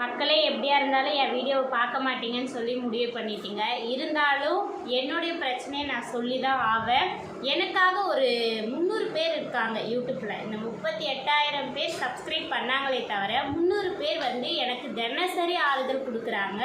மக்களே எப்படியா இருந்தாலும் என் வீடியோவை பார்க்க மாட்டீங்கன்னு சொல்லி முடிவு பண்ணிட்டீங்க. இருந்தாலும் என்னுடைய பிரச்சனையை நான் சொல்லி தான் ஆவேன். எனக்காக ஒரு முந்நூறு பேர் இருக்காங்க யூடியூப்பில் இந்த முப்பத்தி எட்டாயிரம் பேர் சப்ஸ்கிரைப் பண்ணாங்களே தவிர முந்நூறு பேர் வந்து எனக்கு தினசரி ஆறுதல் கொடுக்குறாங்க.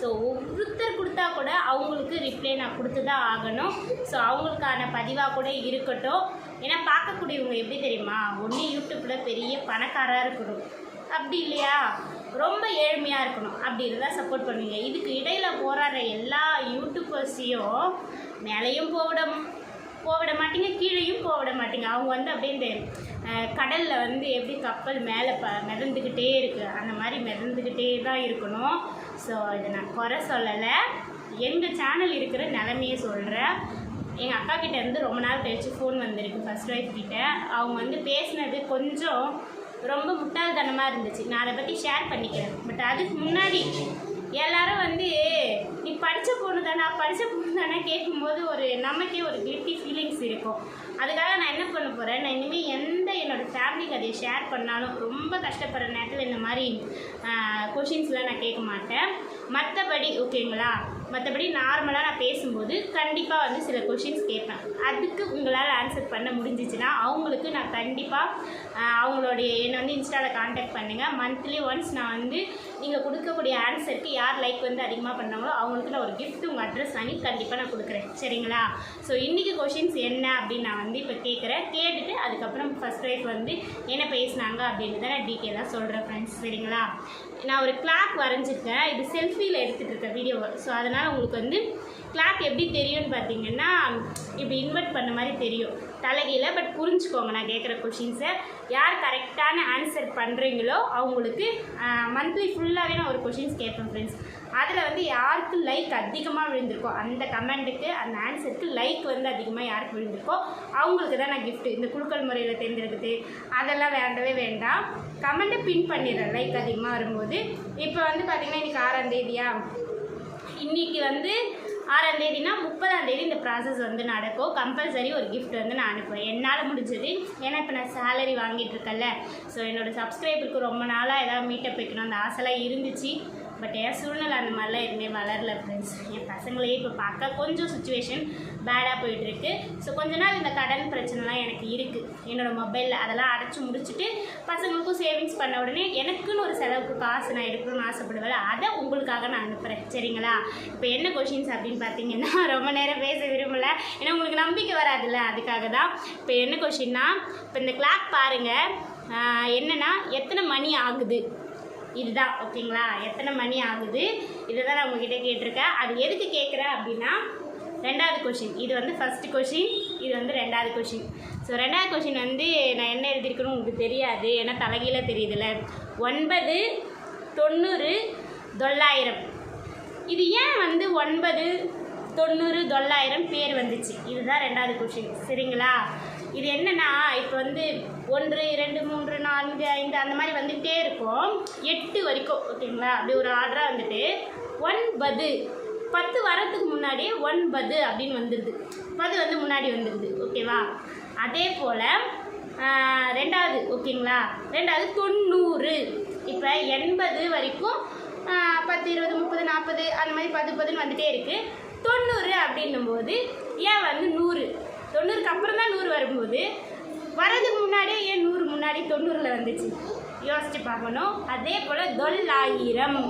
ஸோ ஒருத்தர் கொடுத்தா கூட அவங்களுக்கு ரிப்ளை நான் கொடுத்து தான் ஆகணும். ஸோ அவங்களுக்கான பதிவாக கூட இருக்கட்டும். ஏன்னா பார்க்கக்கூடியவங்க எப்படி தெரியுமா? ஒன்று யூடியூப்பில் பெரிய பணக்காராக இருக்கணும். அப்படி இல்லையா? ரொம்ப ஏழ்மையாக இருக்கணும் அப்படி இருந்தால் சப்போர்ட் பண்ணுவீங்க. இதுக்கு இடையில் போராடுற எல்லா யூடியூபர்ஸையும் மேலேயும் போவிட போவிட மாட்டீங்க கீழேயும் போவிட மாட்டீங்க. அவங்க வந்து அப்படியே இந்த கடலில் வந்து எப்படி கப்பல் மேலே ப மிதந்துக்கிட்டே இருக்குது அந்த மாதிரி மிதந்துக்கிட்டே தான் இருக்கணும். ஸோ இதை நான் குறை சொல்லலை. எங்கள் சேனல் இருக்கிற நிலமையை சொல்கிறேன் எங்கள் அக்கா கிட்ட இருந்து ரொம்ப நாள் கழிச்சு ஃபோன் வந்திருக்கு ஃபர்ஸ்ட் ஒய்ஃப் கிட்டே. அவங்க வந்து பேசினது கொஞ்சம் ரொம்ப முட்டாள்தனமாக இருந்துச்சு. நான் அதை பற்றி ஷேர் பண்ணிக்கிறேன். பட் அதுக்கு முன்னாடி எல்லாரும் வந்து நீ படித்த பொண்ணு தானே? படித்த பொண்ணு தானே? கேட்கும்போது ஒரு நமக்கே ஒரு கில்ட்டி ஃபீலிங்ஸ் இருக்கும். அதுக்காக நான் என்ன பண்ண போகிறேன் நான் இனிமேல் எந்த என்னோடய ஃபேமிலி கதையை ஷேர் பண்ணாலும் ரொம்ப கஷ்டப்படுற நேரத்தில் இந்த மாதிரி கொஷின்ஸ்லாம் நான் கேட்க மாட்டேன். மற்றபடி ஓகேங்களா மற்றபடி நார்மலாக நான் பேசும்போது கண்டிப்பாக வந்து சில கொஷின்ஸ் கேட்பேன். அதுக்கு உங்களால் ஆன்சர் பண்ண முடிஞ்சிச்சுன்னா அவங்களுக்கு நான் கண்டிப்பாக அவங்களுடைய என்னை வந்து இன்ஸ்டாவில் காண்டாக்ட் பண்ணுங்கள் மந்த்லி ஒன்ஸ் நான் வந்து நீங்கள் கொடுக்கக்கூடிய ஆன்சருக்கு யார் லைக் வந்து அதிகமாக பண்ணாங்களோ அவங்களுக்கு நான் ஒரு கிஃப்ட் உங்கள் அட்ரஸ் வாங்கி கண்டிப்பாக நான் கொடுக்குறேன். சரிங்களா? ஸோ இன்றைக்கி கொஷின்ஸ் என்ன அப்படின்னு நான் வந்து இப்போ கேட்குறேன். கேட்டுட்டு அதுக்கப்புறம் ஃபஸ்ட் ஒய்ஃப் வந்து என்ன பேசினாங்க அப்படின்றத நான் டீட்டெயிலாக சொல்கிறேன் ஃப்ரெண்ட்ஸ் சரிங்களா? நான் ஒரு கிளாக் வரைஞ்சிருக்கேன். இது செல்ஃபியில் எடுத்துகிட்டு இருக்கேன் வீடியோ ஸோ அதனால் உங்களுக்கு வந்து கிளாக் எப்படி தெரியும்னு பார்த்தீங்கன்னா இப்படி இன்வெர்ட் பண்ண மாதிரி தெரியும். தலைகீழ பட் புரிஞ்சுக்கோங்க நான் கேட்குற கொஷின்ஸை யார் கரெக்டான ஆன்சர் பண்ணுறீங்களோ அவங்களுக்கு மந்த்லி ஃபுல்லாகவே நான் ஒரு கொஷின்ஸ் கேட்பேன் ஃப்ரெண்ட்ஸ் அதில் வந்து யாருக்கு லைக் அதிகமாக விழுந்திருக்கோ அந்த கமெண்ட்டுக்கு அந்த ஆன்சருக்கு லைக் வந்து அதிகமாக யாருக்கு விழுந்திருக்கோ அவங்களுக்கு தான் நான் கிஃப்ட்டு இந்த குழுக்கள் முறையில் தேர்ந்தெடுக்குது அதெல்லாம் வேண்டவே வேண்டாம். கமெண்ட்டை பின் பண்ணிடுறேன். லைக் அதிகமாக வரும்போது. இப்போ வந்து பார்த்திங்கன்னா இன்றைக்கி ஆறாம் தேதியா? இன்றைக்கி வந்து ஆறாம் தேதினா முப்பதாம் தேதி இந்த ப்ராசஸ் வந்து நடக்கும். கம்பல்சரி ஒரு கிஃப்ட் வந்து நான் அனுப்புவேன் என்னால் முடிஞ்சது? ஏன்னா இப்போ நான் சேலரி வாங்கிட்டு இருக்கல ஸோ என்னோடய சப்ஸ்கிரைபருக்கு ரொம்ப நாளாக ஏதாவது மீட்டப் வைக்கணும் அந்த ஆசைலாம் இருந்துச்சு. பட் என் சூழ்நிலை அந்த மாதிரிலாம் எதுவுமே வளரல ஃப்ரெண்ட்ஸ் என் பசங்களையே இப்போ பார்க்க கொஞ்சம் சுச்சுவேஷன் பேடாக போயிட்டுருக்கு. ஸோ கொஞ்ச நாள் இந்த கடன் பிரச்சனைலாம் எனக்கு இருக்குது என்னோடய மொபைலில் அதெல்லாம் அடைச்சி முடிச்சுட்டு பசங்களுக்கும் சேவிங்ஸ் பண்ண உடனே எனக்குன்னு ஒரு செலவுக்கு காசு நான் எடுக்கணும்னு ஆசைப்படுவேன் அதை உங்களுக்காக நான் அனுப்புகிறேன் சரிங்களா? இப்போ என்ன கொஷின்ஸ் அப்படின்னு பார்த்தீங்கன்னா ரொம்ப நேரம் பேச விரும்பல. ஏன்னா உங்களுக்கு நம்பிக்கை வராதுல்ல அதுக்காக தான். இப்போ என்ன கொஷின்னா இப்போ இந்த கிளாக் பாருங்கள் என்னென்னா எத்தனை மணி ஆகுது? இதுதான் ஓகேங்களா எத்தனை மணி ஆகுது? இதை தான் நான் உங்ககிட்ட கேட்டிருக்கேன். அது எதுக்கு கேட்குறேன் அப்படின்னா ரெண்டாவது கொஷின் இது வந்து ஃபஸ்ட்டு கொஷின் இது வந்து ரெண்டாவது கொஷின் ஸோ ரெண்டாவது கொஷின் வந்து நான் என்ன எழுதியிருக்கணும் உங்களுக்கு தெரியாது. ஏன்னா தலைகீழ தெரியுதுல்ல. ஒன்பது தொண்ணூறு தொள்ளாயிரம். இது ஏன் வந்து ஒன்பது தொண்ணூறு தொள்ளாயிரம் பேர் வந்துச்சு? இதுதான் ரெண்டாவது கொஷின் சரிங்களா? இது என்னன்னா இப்போ வந்து ஒன்று இரண்டு மூன்று நான்கு ஐந்து அந்த மாதிரி வந்துகிட்டே இருக்கும். எட்டு வரைக்கும் ஓகேங்களா? அப்படி ஒரு ஆர்டராக வந்துட்டு ஒன்பது. பத்து வரத்துக்கு முன்னாடியே ஒன்பது அப்படின்னு வந்துடுது பது வந்து முன்னாடி வந்துடுது ஓகேவா? அதே போல் ரெண்டாவது ஓகேங்களா? ரெண்டாவது தொண்ணூறு. இப்போ எண்பது வரைக்கும் பத்து இருபது முப்பது நாற்பது அந்த மாதிரி பத்து பதுன்னு வந்துகிட்டே இருக்குது தொண்ணூறு அப்படின்னும்போது ஏன் வந்து நூறு? தொண்ணூறுக்கு அப்புறம் தான் நூறு வரும்போது வரதுக்கு முன்னாடியே ஏன் நூறு முன்னாடி தொண்ணூறில் வந்துச்சு? யோசிச்சு பார்க்கணும். அதே போல் தொள்ளாயிரம்.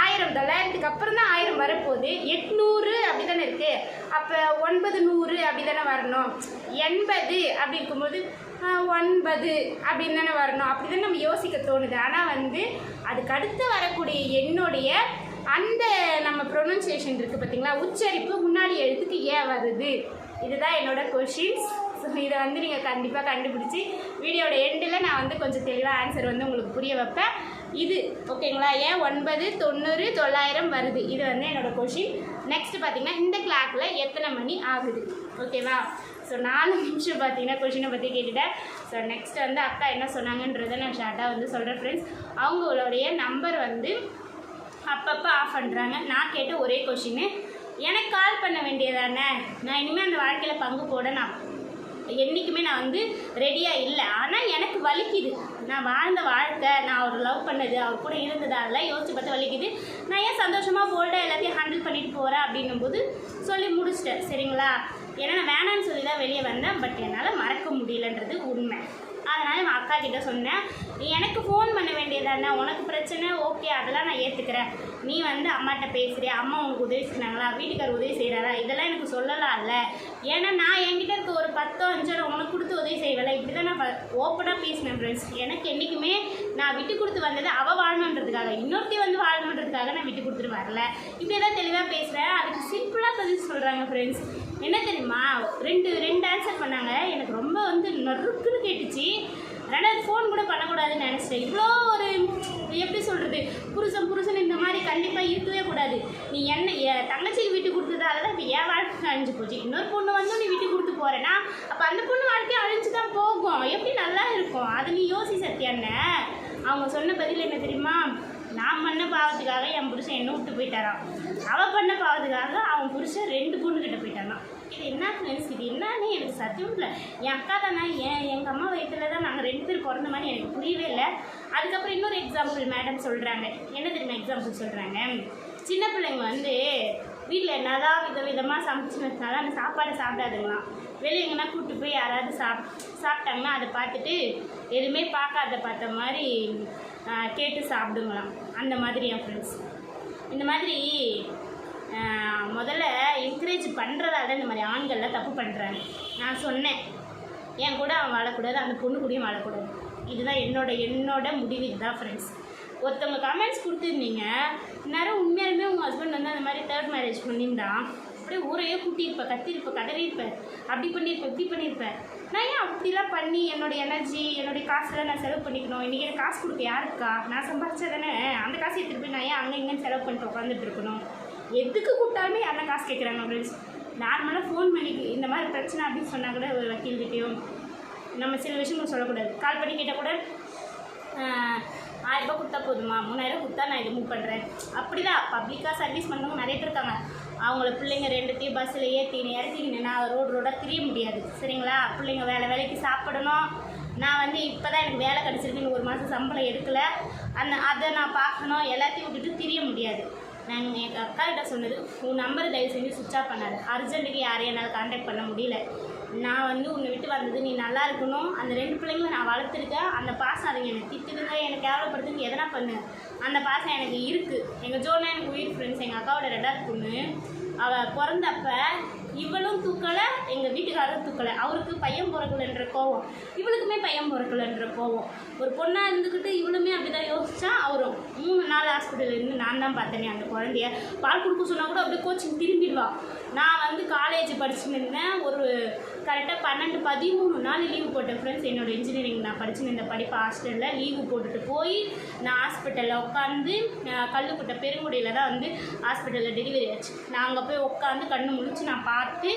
ஆயிரம் தொள்ளாயிரத்துக்கு அப்புறம் தான் ஆயிரம் வரப்போகுது எட்நூறு அப்படி தானே இருக்குது அப்போ ஒன்பது நூறு அப்படி தானே வரணும். எண்பது அப்படி இருக்கும்போது ஒன்பது அப்படின்னு தானே வரணும். அப்படி தானே நம்ம யோசிக்க தோணுது. ஆனால் வந்து அதுக்கு அடுத்து வரக்கூடிய என்னுடைய அந்த நம்ம ப்ரொனன்சியேஷன் இருக்குது பார்த்தீங்களா உச்சரிப்பு முன்னாடி எழுத்துக்கு ஏன் வருது. இதுதான் என்னோட கொஷின்ஸ் ஸோ இதை வந்து நீங்கள் கண்டிப்பாக கண்டுபிடிச்சி வீடியோட எண்டில் நான் வந்து கொஞ்சம் தெளிவாக ஆன்சர் வந்து உங்களுக்கு புரிய வைப்பேன். இது ஓகேங்களா ஏன் ஒன்பது தொண்ணூறு தொள்ளாயிரம் வருது? இது வந்து என்னோடய கொஷின் நெக்ஸ்ட் பார்த்தீங்கன்னா இந்த கிளாக்கில் எத்தனை மணி ஆகுது? ஓகேவா ஸோ நாலு நிமிஷம் பார்த்தீங்கன்னா கொஷினை பற்றி கேட்டுட்டேன். ஸோ நெக்ஸ்ட் வந்து அக்கா என்ன சொன்னாங்கன்றதை நான் ஷார்ட்டாக வந்து சொல்கிறேன் ஃப்ரெண்ட்ஸ் அவங்களுடைய நம்பர் வந்து அப்பப்போ ஆஃப் பண்ணுறாங்க நான் கேட்ட ஒரே கொஷின்னு எனக்கு கால் பண்ண வேண்டியதானே? நான் இனிமேல் அந்த வாழ்க்கையில் பங்கு போட நான் என்றைக்குமே நான் வந்து ரெடியாக இல்லை. ஆனால் எனக்கு வலிக்குது. நான் வாழ்ந்த வாழ்க்கை நான் அவர் லவ் பண்ணது அவர் கூட இருந்தது அதெல்லாம் யோசிச்சு பார்த்து வலிக்குது. நான் ஏன் சந்தோஷமாக போல்டாக எல்லாத்தையும் ஹேண்டில் பண்ணிட்டு போகிறேன் அப்படின்னும் போது சொல்லி முடிச்சிட்டேன். சரிங்களா? ஏன்னா நான் வேணான்னு சொல்லி தான் வெளியே வந்தேன். பட் என்னால் மறக்க முடியலன்றது உண்மை. அதனால் நான் அக்கா கிட்ட சொன்னேன் எனக்கு ஃபோன் பண்ண வேண்டியதானே உனக்கு பிரச்சனை? ஓகே அதெல்லாம் நான் ஏற்றுக்கிறேன் நீ வந்து அம்மாட்ட பேசுகிறியா அம்மா உனக்கு உதவி செஞ்சாங்களா? வீட்டுக்கார் உதவி செய்கிறாரா இதெல்லாம் எனக்கு சொல்லலாம்ல. ஏன்னா நான் என்கிட்ட இருக்க ஒரு பத்தோ அஞ்சோ உனக்கு கொடுத்து உதவி செய்வேல. இப்படி தான் நான் ஓப்பனாக பேசினேன் ஃப்ரெண்ட்ஸ் எனக்கு என்றைக்குமே நான் விட்டு கொடுத்து வந்தது அவள் வாழணுன்றதுக்காக. இன்னொருத்தி வந்து வாழணுன்றதுக்காக நான் விட்டு கொடுத்துட்டு வரல. இப்படி தான் தெளிவாக பேசுகிறேன் அதுக்கு சிம்பிளாக பதில் சொல்கிறாங்க ஃப்ரெண்ட்ஸ் என்ன தெரியுமா? ரெண்டு ரெண்டு ஆன்சர் பண்ணாங்க. எனக்கு ரொம்ப வந்து நறுக்குன்னு கேட்டுச்சு. அதனால் ஃபோன் கூட பண்ணக்கூடாதுன்னு நினச்சிட்டேன். இவ்வளோ ஒரு எப்படி சொல்கிறது புருஷன் புருஷன் இந்த மாதிரி கண்டிப்பாக இருக்கவே கூடாது. நீ என்ன என் தங்கச்சிக்கு விட்டு கொடுத்ததால தான் இப்போ என் வாழ்க்கை அழிஞ்சு போச்சு. இன்னொரு பொண்ணு வந்து நீ விட்டு கொடுத்து போகிறேன்னா அப்போ அந்த பொண்ணு வாழ்க்கையை அழிஞ்சு தான் போகும். எப்படி நல்லா இருக்கும்? அதை நீ யோசி சத்தியாண்ண அவங்க சொன்ன பதில் என்ன தெரியுமா? நான் பண்ண பாவத்துக்காக என் புருஷன் என்ன விட்டு போயிட்டாராம். அவள் பண்ண பாவத்துக்காக அவன் புருஷன் ரெண்டு பொண்ணுக்கிட்ட போயிட்டானாம் இது என்ன ஃப்ரெண்ட்ஸ் இது என்னன்னு எனக்கு சத்தியம் இல்லை. என் அக்கா தானே என் எங்கள் அம்மா வயிற்றுல தான் நாங்கள் ரெண்டு பேர் பிறந்த மாதிரி எனக்கு புரியவே இல்லை. அதுக்கப்புறம் இன்னொரு எக்ஸாம்பிள் மேடம் சொல்கிறாங்க என்ன தெரியுமா எக்ஸாம்பிள் சொல்கிறாங்க சின்ன பிள்ளைங்க வந்து வீட்டில் என்னதான் வித விதமாக சமைச்சு வச்சாலும் அந்த சாப்பாடை சாப்பிடாதுங்களாம். வெளியே எங்கன்னா கூப்பிட்டு போய் யாராவது சாப் சாப்பிட்டாங்கன்னா அதை பார்த்துட்டு எதுவுமே பார்க்காத பார்த்த மாதிரி கேட்டு சாப்பிடுங்களாம். அந்த மாதிரி என் ஃப்ரெண்ட்ஸ் இந்த மாதிரி முதல்ல என்கரேஜ் பண்ணுறதால தான் இந்த மாதிரி ஆண்கள்லாம் தப்பு பண்ணுறாங்க நான் சொன்னேன். என் கூட அவன் வாழக்கூடாது அந்த பொண்ணு கூடயும் வாழக்கூடாது. இதுதான் என்னோட என்னோட முடிவு இதுதான் ஃப்ரெண்ட்ஸ் ஒருத்தவங்க கமெண்ட்ஸ் கொடுத்துருந்தீங்க. நேரம் உண்மையாலுமே உங்கள் ஹஸ்பண்ட் வந்து அந்த மாதிரி தேர்ட் மேரேஜ் பண்ணியிருந்தான். அப்படியே ஊரையே கூட்டியிருப்பேன் கத்திருப்பேன் கதறியிருப்பேன் அப்படி பண்ணியிருப்பேன் இப்படி பண்ணியிருப்பேன் நான் ஏன் அப்படிலாம் பண்ணி என்னோட எனர்ஜி என்னுடைய காசுலாம் நான் செலவு பண்ணிக்கணும்? இன்றைக்கி எனக்கு காசு கொடுக்க யாருக்கா நான் சம்பாதிச்சா தானே அந்த காசு எடுத்துகிட்டு போய் நான் ஏன் அங்கே இங்கேன்னு செலவு பண்ணிட்டு உட்காந்துட்டு இருக்கணும்? எதுக்கு கூப்பிட்டாலுமே யாரெல்லாம் காசு கேட்குறாங்க ஃப்ரெண்ட்ஸ் நார்மலாக ஃபோன் பண்ணி இந்த மாதிரி பிரச்சனை அப்படின்னு சொன்னால் கூட ஒரு வக்கீல்கிட்டையும் நம்ம சில விஷயங்கள் சொல்லக்கூடாது. கால் பண்ணி கேட்டால் கூட ஆயிரரூபா கொடுத்தா போதுமா? மூணாயிரம் கொடுத்தா நான் இதை மூவ் பண்ணுறேன் அப்படி தான் பப்ளிக்காக சர்வீஸ் பண்ணவங்க நிறைய பேர் இருக்காங்க. அவங்கள பிள்ளைங்க ரெண்டுத்தையும் பஸ்ஸில் ஏற்றின்னு இறக்கின்னு நான் ரோடு ரோடாக திரிய முடியாது. சரிங்களா? பிள்ளைங்க வேலை வேலைக்கு சாப்பிடணும். நான் வந்து இப்போ தான் எனக்கு வேலை கிடச்சிருக்குன்னு ஒரு மாதம் சம்பளம் எடுக்கலை. அந்த அதை நான் பார்க்கணும். எல்லாத்தையும் விட்டுட்டு திரிய முடியாது. நாங்கள் எங்கள் அக்காக்கிட்ட சொன்னது உன் நம்பர் தயவு செஞ்சு சுவிட்ச் ஆஃப் பண்ணாது. அர்ஜென்ட்டுக்கு யாரையும் என்னால் காண்டாக்ட் பண்ண முடியல. நான் வந்து உன்னை விட்டு வந்தது நீ நல்லா இருக்கணும். அந்த ரெண்டு பிள்ளைங்களும் நான் வளர்த்துருக்கேன். அந்த பாசம் அதுங்க என்னை திட்டுதுங்க எனக்கு எதனா பண்ணு. அந்த பாசம் எனக்கு இருக்குது எங்கள் ஜோனா எனக்கு உயிர் ஃப்ரெண்ட்ஸ் எங்கள் அக்காவோட ரெண்டாவது பொண்ணு. அவள் பிறந்தப்ப இவளும் தூக்கலை எங்கள் வீட்டுக்காரரும் தூக்கலை. அவருக்கு பையன் பிறக்கலன்ற கோவம். இவளுக்குமே பையன் பிறக்கலன்ற கோவம். ஒரு பொண்ணாக இருந்துக்கிட்டு இவளுமே அப்படி தான் யோசிச்சா அவரும் மூணு நாள் ஹாஸ்பிட்டலில் இருந்து நான் தான் பார்த்தேனே அந்த குழந்தைய. பால் கொடுக்க சொன்னால் கூட அப்படியே கோச்சிங் திரும்பிடுவா. நான் வந்து காலேஜ் படிச்சுன்னு இருந்தேன் ஒரு கரெக்டாக பன்னெண்டு பதிமூணு நாள் லீவு போட்டேன் ஃப்ரெண்ட்ஸ் என்னோடய இன்ஜினியரிங் நான் படிச்சுன்னு இந்த படிப்பு ஹாஸ்டலில் லீவு போட்டுட்டு போய் நான் ஹாஸ்பிட்டலில் உட்காந்து கல்லுக்குட்டை பெருங்குடியில் தான் வந்து ஹாஸ்பிட்டலில் டெலிவரி ஆச்சு. நான் அங்கே போய் உட்காந்து கண்ணு முழிச்சு நான் பார்த்து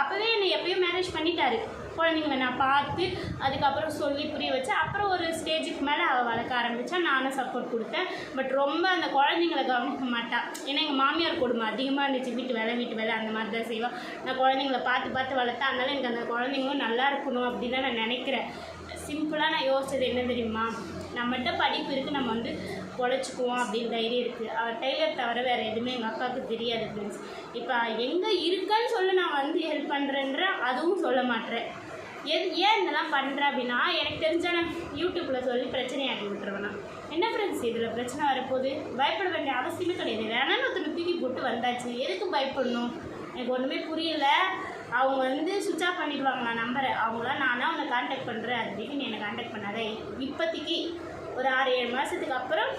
அப்போவே என்னை எப்போயும் மேரேஜ் பண்ணிட்டாரு. குழந்தைங்கள நான் பார்த்து அதுக்கப்புறம் சொல்லி புரிய வச்சேன் அப்புறம் ஒரு ஸ்டேஜுக்கு மேலே அவள் வளர்க்க ஆரம்பித்தா நானும் சப்போர்ட் கொடுத்தேன். பட் ரொம்ப அந்த குழந்தைங்கள கவனிக்க மாட்டாள் ஏன்னா எங்கள் மாமியார் கொடுமை அதிகமாக இருந்துச்சு. வீட்டு வேலை வீட்டு வேலை அந்த மாதிரி தான் செய்வாள் நான் குழந்தைங்கள பார்த்து பார்த்து வளர்த்தேன் அதனால் எனக்கு அந்த குழந்தைங்களும் நல்லா இருக்கணும் அப்படின்னு தான் நான் நினைக்கிறேன். சிம்பிளாக நான் யோசிச்சது என்ன தெரியுமா? நம்மகிட்ட படிப்பு இருக்குது நம்ம வந்து பொழைச்சிக்குவோம் அப்படின்னு தைரியம் இருக்குது அவர் டெய்லர் தவிர வேறு எதுவுமே எங்கள் அக்காவுக்கு தெரியாது ஃப்ரெண்ட்ஸ் இப்போ எங்கே இருக்கன்னு சொல்ல நான் வந்து ஹெல்ப் பண்ணுறேன்ற அதுவும் சொல்ல மாட்டேறேன் எது ஏன் இதெல்லாம் பண்ணுறேன் அப்படின்னா எனக்கு தெரிஞ்ச யூடியூப்பில் சொல்லி பிரச்சனையாக்கி விட்டுருவேன். நான் என்ன ஃப்ரெண்ட்ஸ் இதில் பிரச்சனை வரப்போகுது? பயப்பட வேண்டிய அவசியமே கிடையாது. வேணாலும் ஒருத்தர் தூக்கி போட்டு வந்தாச்சு. எதுக்கு பயப்படணும்? எனக்கு ஒன்றுமே புரியல. அவங்க வந்து சுவிட்ச் ஆஃப் பண்ணிடுவாங்க நான் நம்பரை அவங்களாம் நானாக உன்னை காண்டாக்ட் பண்ணுறேன் அப்படின்னு நீ என்னை காண்டாக்ட் பண்ணாத. இப்போதைக்கு ஒரு ஆறு ஏழு மாதத்துக்கு அப்புறம்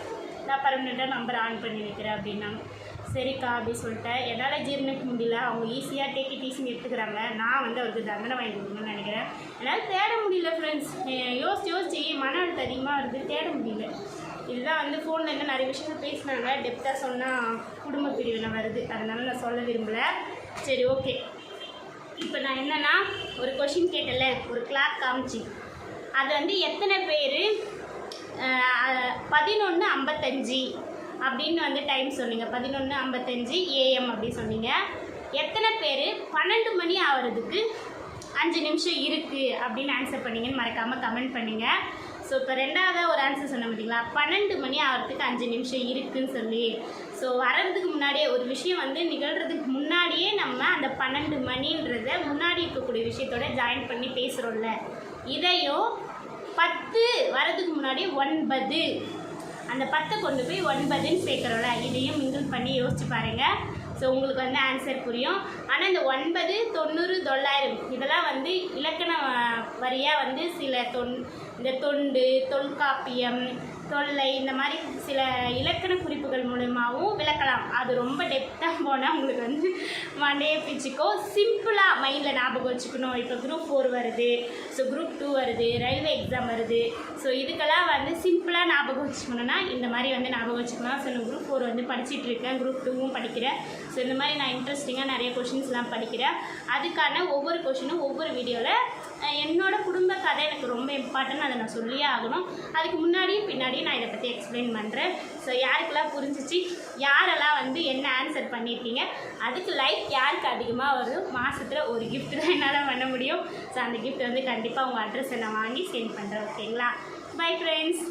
நான் பர்மனெண்ட்டாக நம்பர் ஆன் பண்ணி வைக்கிறேன் அப்படின்னாங்க சரிக்கா அப்படின்னு சொல்லிட்டேன் என்னால் ஜீர்ணிக்க முடியல. அவங்க ஈஸியாக டேக்கி டீசிங் எடுத்துக்கிறாங்க. நான் வந்து அவருக்கு தண்டனை வாங்கி கொடுக்கணும்னு நினைக்கிறேன். என்னால் தேட முடியல ஃப்ரெண்ட்ஸ் யோசிச்சு யோசிச்சு மன அழுத்தம் அதிகமாக வருது? தேட முடியல. இதுதான் வந்து ஃபோனில் என்ன நிறைய விஷயங்கள் பேசினாங்க. டெப்த்தாக சொன்னால் குடும்ப பிரிவில் வருது. அதனால் நான் சொல்ல விரும்பலை. சரி ஓகே இப்போ நான் என்னென்னா ஒரு கொஷின் கேட்டல ஒரு கிளாக் காமிச்சு. அது வந்து எத்தனை பேர்? பதினொன்று ஐம்பத்தஞ்சு. அப்படின்னு வந்து டைம் சொன்னீங்க. பதினொன்று ஐம்பத்தஞ்சு ஏஎம் அப்படி சொன்னீங்க. எத்தனை பேர்? பன்னெண்டு மணி ஆகிறதுக்கு அஞ்சு நிமிஷம் இருக்குது அப்படின்னு ஆன்சர் பண்ணீங்கன்னு மறக்காமல் கமெண்ட் பண்ணுங்கள் ஸோ இப்போ ரெண்டாவதாக ஒரு ஆன்சர் சொன்ன பார்த்தீங்களா பன்னெண்டு மணி ஆகிறதுக்கு அஞ்சு நிமிஷம் இருக்குன்னு சொல்லி. ஸோ வர்றதுக்கு முன்னாடியே ஒரு விஷயம் வந்து நிகழ்கிறதுக்கு முன்னாடியே நம்ம அந்த பன்னெண்டு மணின்றத முன்னாடி இருக்கக்கூடிய விஷயத்தோட ஜாயின் பண்ணி பேசுகிறோம்ல இதையும் பத்து வரதுக்கு முன்னாடி ஒன்பது அந்த பத்தை கொண்டு போய் ஒன்பதுன்னு சேர்க்குறோம்ல இதையும் மிங்கிள் பண்ணி யோசிச்சு பாருங்கள் ஸோ உங்களுக்கு வந்து ஆன்சர் புரியும். ஆனால் இந்த ஒன்பது தொண்ணூறு தொள்ளாயிரம் இதெல்லாம் வந்து இலக்கண வரியாக வந்து சில தொன் இந்த தொண்டு தொல்காப்பியம் தொல்லை இந்த மாதிரி சில இலக்கண குறிப்புகள் மூலமாகவும் விளக்கலாம். அது ரொம்ப டெப்த்தாக போனால் உங்களுக்கு வந்து மண்டையை பிச்சுக்கோ சிம்பிளாக மைண்டில் ஞாபகம் வச்சுக்கணும். இப்போ குரூப் ஃபோர் வருது. ஸோ குரூப் டூ வருது. ரயில்வே எக்ஸாம் வருது. ஸோ இதுக்கெல்லாம் வந்து சிம்பிளாக ஞாபகம் வச்சுக்கணும்னா இந்த மாதிரி வந்து ஞாபகம் வச்சுக்கலாம். ஸோ நான் குரூப் ஃபோர் வந்து படிச்சுட்டு இருக்கேன். குரூப் டூவும் படிக்கிறேன். ஸோ இந்த மாதிரி நான் இன்ட்ரெஸ்டிங்காக நிறைய கொஷின்ஸ்லாம் படிக்கிறேன். அதுக்கான ஒவ்வொரு கொஷினும் ஒவ்வொரு வீடியோவில் என்னோட குடும்ப கதை எனக்கு ரொம்ப இம்பார்ட்டன்ட் அதை நான் சொல்லியே ஆகணும். அதுக்கு முன்னாடியும் பின்னாடியும் நான் இதை பற்றி எக்ஸ்பிளைன் பண்ணுறேன் ஸோ யாருக்கெல்லாம் புரிஞ்சிச்சு? யாரெல்லாம் வந்து என்ன ஆன்சர் பண்ணியிருக்கீங்க? அதுக்கு லைக் யாருக்கு அதிகமாக வரும்? மாதத்தில் ஒரு கிஃப்ட் தான் என்னால் பண்ண முடியும். ஸோ அந்த கிஃப்ட் வந்து கண்டிப்பாக உங்கள் அட்ரஸை நான் வாங்கி சென்ட் பண்ணுறேன் ஓகேங்களா பை ஃப்ரெண்ட்ஸ்